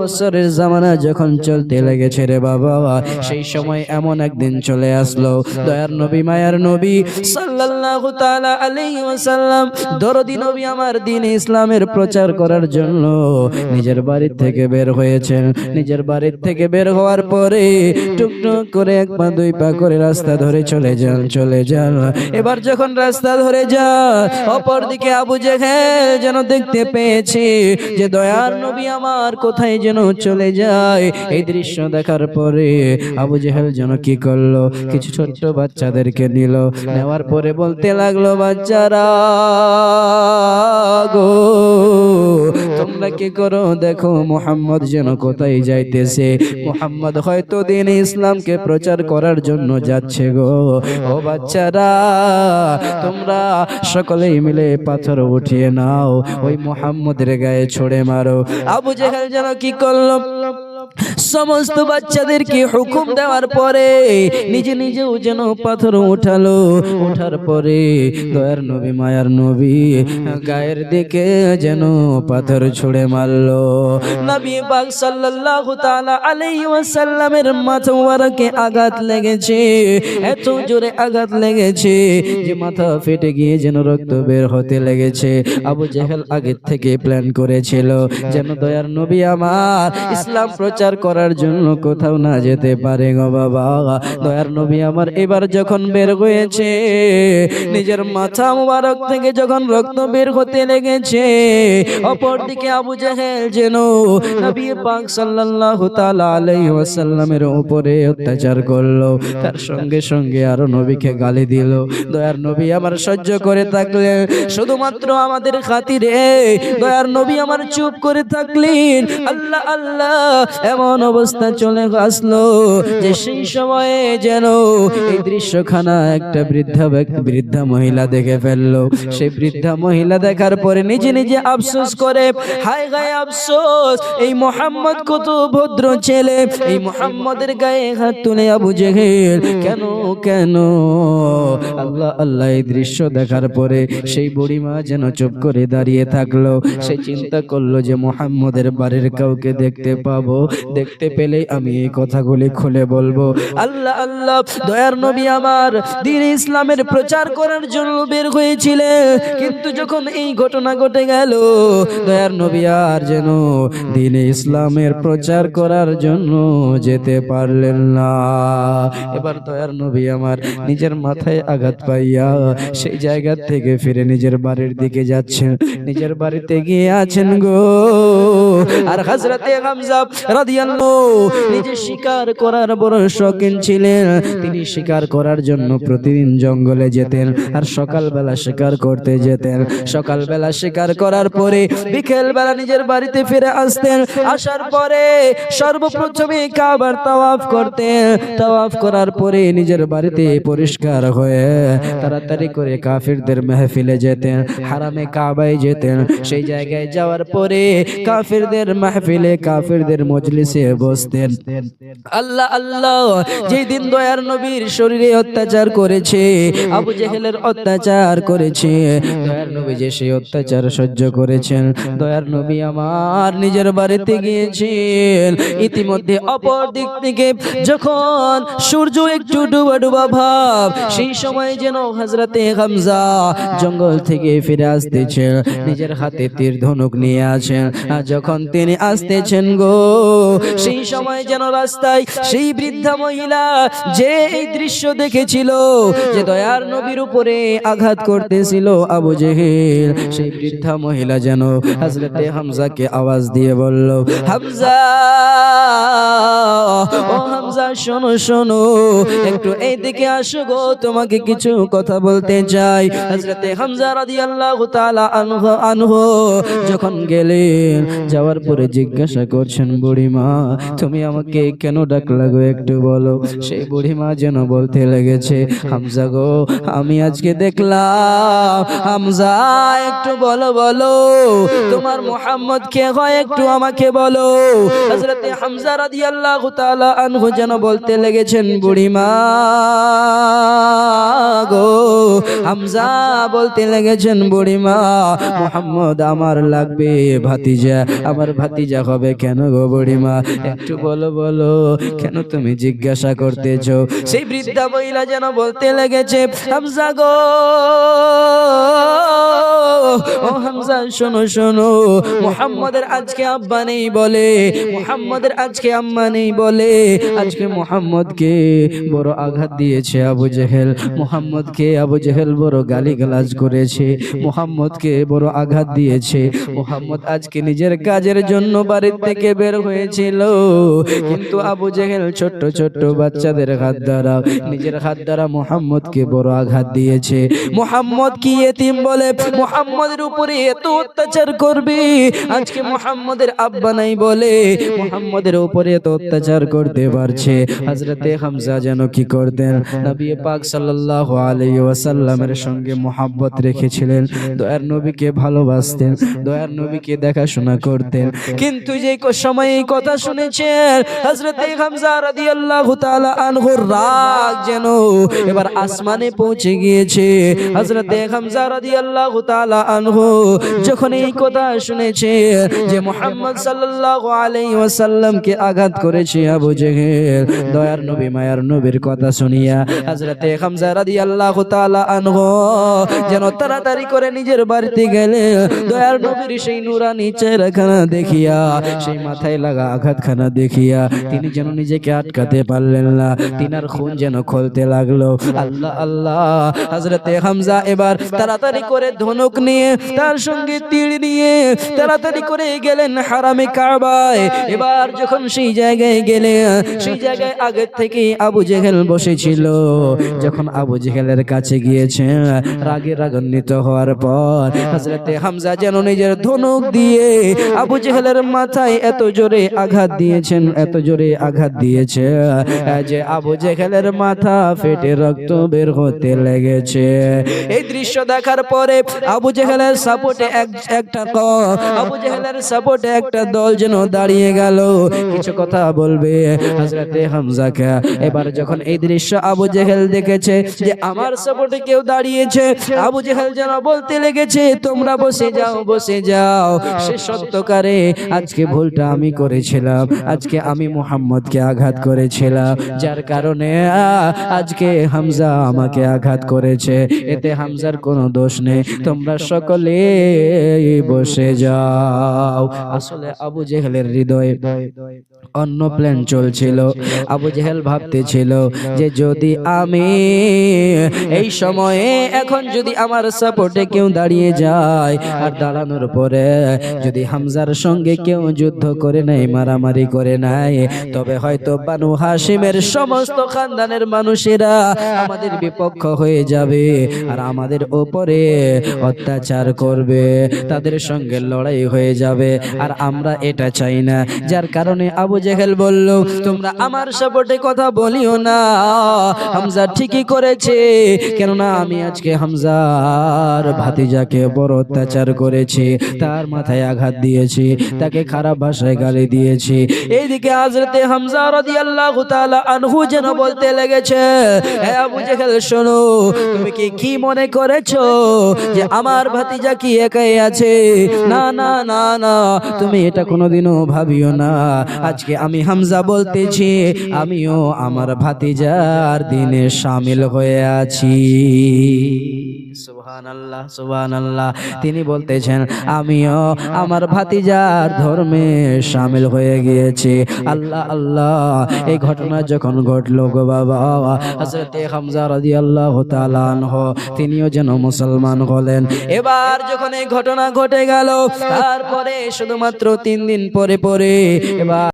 বছরের জামানা যখন চলতে লেগেছে রে বাবা, সেই সময় এমন একদিন চলে আসলো। দয়ার নবী, মায়ার নবী সাল্লাল্লাহু তাআলা আলাইহি ওয়াসাল্লাম, দরদি নবী আমার দিন ইসলামের প্রচার করার জন্য নিজের বাড়ি থেকে বের হয়েছেন। নিজের বাড়ি থেকে বের হওয়ার পরে টুকটুক করে এক পা, দুই পা করে রাস্তা ধরে চলে যান চলে যান। এবার যখন রাস্তা ধরে যান অপর দিকে আবু জেহেল যেন দেখতে পেয়েছে যে দয়ার নবী আমার কোথায় যেন চলে যায়। এই দৃশ্য দেখার পরে আবু জেহেল যেন কি করল? কিছু ছোট্ট বাচ্চাদেরকে নিল। নেওয়ার পরে বলতে লাগল, বাচ্চারা গো, তোমরা কি করো? দেখো মোহাম্মদ যেন কোথায় যাইতেছে। মোহাম্মদ হয়তো দিন ইসলামকে প্রচার করার জন্য যাচ্ছে গো। ও বাচ্চারা, তোমরা সকলেই মিলে পাথর উঠিয়ে নাও। ওই মোহাম্মদের গায়ে ছড়ে মারো। আবু জেহেল যেন কি করল সমস্ত বাচ্চাদেরকে হুকুম দেওয়ার পরে নিজে নিজেও যেন পাথর উঠালো। ওঠার পরে দয়ার নবী, মায়ার নবী গায়ের দিকে যেন পাথর ছুঁড়ে মারলো। নবী পাক সাল্লাল্লাহু তাআলা মাথা মুবারকে আঘাত লেগেছে। এত জোরে আঘাত লেগেছে যে মাথা ফেটে গিয়ে যেন রক্ত বের হতে লেগেছে। আবু জেহেল আগের থেকে প্ল্যান করেছিল, যেন দয়ার নবী আমার ইসলাম প্রচার করার জন্য কোথাও না যেতে পারে গো বাবা। দয়ার নবী আমার এবার যখন বের হয়েছে, নিজের মাথা মুবারক থেকে যখন রক্ত বের হতে লেগেছে, অপরদিকে আবু জেহেল যেন নবী পাক সাল্লাল্লাহু তাআলা আলাইহি ওয়াসাল্লামের উপরে অত্যাচার করল, তার সঙ্গে সঙ্গে আরও নবীকে গালি দিল। দয়ার নবী আমার সহ্য করে থাকলেন, শুধুমাত্র আমাদের খাতিরে। দয়ার নবী আমার চুপ করে থাকলেন। আল্লাহ আল্লাহ এমন অবস্থা চলে আসলো যে সেই সময়ে যেন এই দৃশ্যখানা একটা বৃদ্ধা ব্যক্তি বৃদ্ধা মহিলা দেখে ফেলল। সেই বৃদ্ধা মহিলা দেখার পরে নিজে নিজে আফসোস করে হায় গায়ে আফসোস এই মোহাম্মদ কত ভদ্র ছেলে এই মোহাম্মদের গায়ে হাত তুলে আবু জেহেল কেন কেন? আল্লাহ আল্লাহ এই দৃশ্য দেখার পরে সেই বুড়িমা যেন চুপ করে দাঁড়িয়ে থাকল। সে চিন্তা করল যে মোহাম্মদের বাড়ির কাউকে দেখতে পাবো। দেখতে পেলে আমি এই কথাগুলি খুলে বলব। আল্লাহ আল্লাহ, দয়ার নবী আমার দিন ইসলামের প্রচার করার জন্য বের হয়েছিলেন কিন্তু যখন এই ঘটনা ঘটে গেল, দয়ার নবী আর যেন দিন ইসলামের প্রচার করার জন্য যেতে পারলেন না। এবার দয়ার নবী আমার নিজের মাথায় আঘাত পাইয়া সেই জায়গা থেকে ফিরে নিজের বাড়ির দিকে যাচ্ছেন। নিজের বাড়িতে গিয়ে আছেন গো। আর হাজরাতে হামজা রাদিয়াল্লাহু নিজে শিকার করার বড় শৌখিন ছিলেন। তিনি শিকার করার জন্য প্রতিদিন জঙ্গলে যেতেন আর সকালবেলা শিকার করতে যেতেন। সকালবেলা শিকার করার পরে বিকেল বেলা নিজের বাড়িতে ফিরে আসতেন। আসার পরে সর্বপ্রথমে কাবার তাওয়াফ করতেন। তাওয়াফ করার পরে নিজের বাড়িতে পরিষ্কার হয়ে তাড়াতাড়ি করে কাফিরদের মেহফিলে যেতেন হারামে কাবায় যেতেন। সেই জায়গায় যাওয়ার পরে কাফিরদের মাহফিলে কাফিরদের মজলিসে বসতেন। আল্লাহ আল্লাহ যেই দিন দয়ার নবীর শরীরে অত্যাচার করেছে, আবু জেহেলের অত্যাচার করেছে, দয়ার নবী যে সেই অত্যাচার সহ্য করেছেন, দয়ার নবী আমার নিজের বাড়িতে গিয়েছেন। ইতিমধ্যে অপর দিক থেকে যখন সূর্য একটু ডুবা ডুবা ভাব, সেই সময় যেন হজরতে হামজা জঙ্গল থেকে ফিরে আসতেছেন, নিজের হাতে তীর ধনুক নিয়ে আছেন। আর যখন তিনি আসতেছেন গো সেই সময় যেন রাস্তায় সেই বৃদ্ধা মহিলা যে এই দৃশ্য দেখেছিল, যে দয়ার নবীর উপরে আঘাত করতেছিল আবু জেহেল, সেই বৃদ্ধা মহিলা যেন হজরতে হামজাকে আওয়াজ দিয়ে বলল, হামজা, ও হামজা, শোনো শোনো, একটু এই দিকে আসো গো, তোমাকে কিছু কথা বলতে চাই। হজরতে হামজা রাদিয়াল্লাহু তাআলা আনহু আনহু যখন গেলেন, যাওয়ার পরে জিজ্ঞাসা করছেন বুড়িমা, তুমি আমাকে কেন ডাকলা গো একটু বলো? সেই বুড়িমা যেন বলতে লেগেছে, হামজা গো, আমি আজকে দেখলাম, হামজা, একটু বলো বলো। তোমার মোহাম্মদ কে হয় একটু আমাকে বলো? হযরতে হামজা রাদিয়াল্লাহু তাআলা আনহু যেন বলতে লেগেছেন, বুড়িমা গো, হামজা বলতে লেগেছেন, বুড়িমা, মোহাম্মদ আমার লাগবে ভাতিজা। আমার ভাতিজা হবে কেন গো বুড়িমা একটু বলো বলো কেন তুমি জিজ্ঞাসা করতেছ সেই বৃদ্ধা মহিলা যেন বলতে লেগেছে হামজা গো। ও হামজা, শোনো শোনো। মোহাম্মদের আজকে আব্বা নেই বলে, মোহাম্মদের আজকে আম্মা নেই বলে। আজকে মোহাম্মদকে বড় আঘাত দিয়েছে আবু জেহেল। মোহাম্মদকে আবু জেহেল বড় গালিগালাজ করেছে। মোহাম্মদকে বড় আঘাত দিয়েছে। মোহাম্মদ আজকে নিজের কাজের জন্য বাড়ির থেকে বের হয়েছিল। কিন্তু আবু জেহেল ছোট্ট ছোট্ট বাচ্চাদের হাত দ্বারা, নিজের হাত দ্বারা মোহাম্মদকে বড় আঘাত দিয়েছে। মোহাম্মদ কি এতিম বলে? মোহাম্মদের উপরে এত অত্যাচার করবে। আজকে মোহাম্মদের আব্বা নাই বলে মোহাম্মদের উপরে এত অত্যাচার করতে পারছে। হযরতে হামজা যেন কি করতেন? নবী পাক সাল্লাল্লাহু আলাইহি ওয়াসাল্লামের সঙ্গে মোহাব্বত রেখেছিলেন, দয়ার নবীকে ভালোবাসতেন, দয়ার নবীকে দেখাশোনা করতেন। কিন্তু যে সময় এই কথা শুনেছেন, হযরতে হামজা রাদিয়াল্লাহু তাআলা আনহুর রাগ যেন এবার আসমানে পৌঁছে গিয়েছে। হযরতে হামজা রাদিয়াল্লাহু যখন এই কথা শুনেছে যে মুহাম্মদ সাল্লাল্লাহু আলাইহি ওয়াসাল্লামকে আঘাত করেছে আবু জেহেল, দয়ার নবী মায়ার নবীর কথা শুনিয়া হযরতে হামজা রাদিয়াল্লাহু তাআলা যেন তাড়াতাড়ি করে নিজের বাড়িতে গেলে দয়ার নবীর সেই নুরানি চেহারাখানা দেখিয়া, সেই মাথায় লাগা আঘাতখানা দেখিয়া তিনি যেন নিজেকে আটকাতে পারলেন না, তিনার খুন যেন খলতে লাগল। আল্লাহ আল্লাহ, হযরতে হামজা এবার তাড়াতাড়ি করে ধনুক নিয়ে, তার সঙ্গে তীর নিয়ে তাড়াতাড়ি করে গেলেন হারামে কাবায়। এবার যখন সেই জায়গায় গেলে সেই জায়গায় আগে থেকে আবু জেহেল বসেছিল। যখন আবু জেহেলের কাছে গিয়েছে, রাগে রাগান্বিত হওয়ার পর হযরতে হামজা যেন নিজের ধনুক দিয়ে আবু জেহেলের মাথায় এত জোরে আঘাত দিয়েছেন, এত জোরে আঘাত দিয়েছে যে আবু জেহেলের মাথা ফেটে রক্ত বের হতে লেগেছে। এই দৃশ্য দেখার পরে আবু জেহেলের সাপোর্টে এক একটা আবু জেহেলের সাপোর্টে একটা দল যেন দাঁড়িয়ে গেল। কিছু কথা বলবে হযরতে হামজাকে। এবার যখন এই দৃশ্য আবু জেহেল দেখেছে যে আমার সাপোর্টে কেউ দাঁড়িয়েছে, আবু জেহেল যেন বলতে লেগেছে, তোমরা বসে যাও বসে যাও। সে সত্যকারে আজকে ভুলটা আমি করেছিলাম। আজকে আমি মোহাম্মদকে আঘাত করেছিলাম। যার কারণে আজকে হামজা আমাকে আঘাত করেছে। এতে হামজার কোনো দোষ নেই। তোমরা সকলে বসে যাও। আসলে আবু জেহেলের হৃদয়ে। অন্য প্ল্যান চলছিল। আবু জেহেল ভাবতেছিল যে যদি আমি এই সময়ে এখন যদি আমার সাপোর্টে কেউ দাঁড়িয়ে যায় আর দাঁড়ানোর পরে যদি হামজার সঙ্গে কেউ যুদ্ধ করে নাই মারামারি করে নাই তবে হয়তো বানু হাসিমের সমস্ত খানদানের মানুষেরা আমাদের বিপক্ষ হয়ে যাবে আর আমাদের ওপরে অত্যাচার করবে তাদের সঙ্গে লড়াই হয়ে যাবে আর আমরা এটা চাই না। যার কারণে আবু জেহেল বলল, তোমরা আমার সাপোর্টে কথা বলিও না। হামজা ঠিকই করেছে, কেননা আমি আজকে হামজার ভাতিজাকে বড় অত্যাচার করেছি, তার মাথায় আঘাত দিয়েছি, তাকে খারাপ ভাষায় গালি দিয়েছি। এইদিকে হযরতে হামজা রাদিয়াল্লাহু তাআলা আনহু যেন বলতে লেগেছে শোনো, তুমি কি কি মনে করেছ যে আমার ভাতিজা কি একাই আছে? না না না না, তুমি এটা কোনোদিনও ভাবিও না। আজকে আমি হামজা বলতেছি আমিও আমার ভাতিজার দিনে সামিল হয়ে আছি। তিনি বলতেছেন আমিও আমার ভাতিজার ধর্মে সামিল হয়ে গিয়েছি। আল্লাহ আল্লাহ এই ঘটনা যখন ঘটলো গো বাবা হামজা তিনিও যেন মুসলমান হলেন। এবার যখন এই ঘটনা ঘটে গেল তারপরে শুধুমাত্র তিন দিন পরে পরে এবার